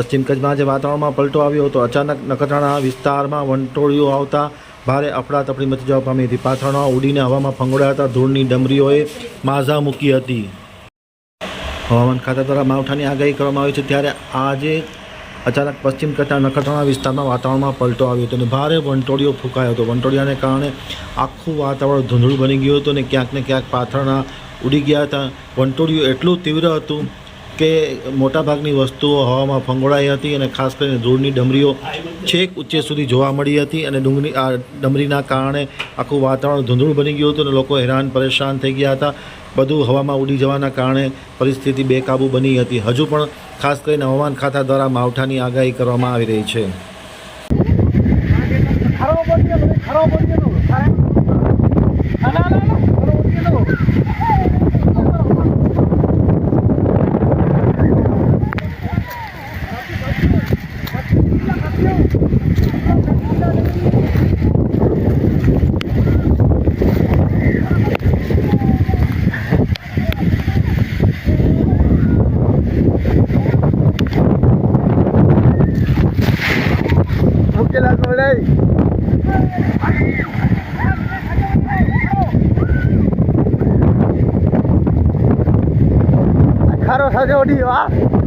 પશ્ચિમ કચ્છમાં આજે વાતાવરણમાં પલટો આવ્યો હતો, અચાનક નખત્રાણા વિસ્તારમાં વંટોળીઓ આવતા ભારે અફડાતફડી મચી જવા પામી હતી. પાથરણા ઉડીને હવામાં ફંગોળ્યા હતા. ધૂળની ડમરીઓએ માઝા મૂકી હતી. હવામાન ખાતા દ્વારા માવઠાની આગાહી કરવામાં આવી છે. ત્યારે આજે અચાનક પશ્ચિમ કચ્છના નખત્રાણા વિસ્તારમાં વાતાવરણમાં પલટો આવ્યો હતો અને ભારે વંટોળીઓ ફૂંકાયો હતો. વંટોળિયાને કારણે આખું વાતાવરણ ધૂંધળું બની ગયું હતું અને ક્યાંક ને ક્યાંક પાથરણા ઉડી ગયા હતા. વંટોળિયું એટલું તીવ્ર હતું કે મોટાભાગની વસ્તુઓ હવામાં ફંગોળાઈ હતી અને ખાસ કરીને ધૂળની ડમરીઓ છેક ઉચ્ચે સુધી જોવા મળી હતી અને ડુંગળી આ ડમરીના કારણે આખું વાતાવરણ ધૂંધળું બની ગયું હતું અને લોકો હેરાન પરેશાન થઈ ગયા હતા. બધું હવામાં ઉડી જવાના કારણે પરિસ્થિતિ બેકાબૂ બની હતી. હજુ પણ ખાસ કરીને હવામાન ખાતા દ્વારા માવઠાની આગાહી કરવામાં આવી રહી છે. ખારો સાથે ઓડી વાહ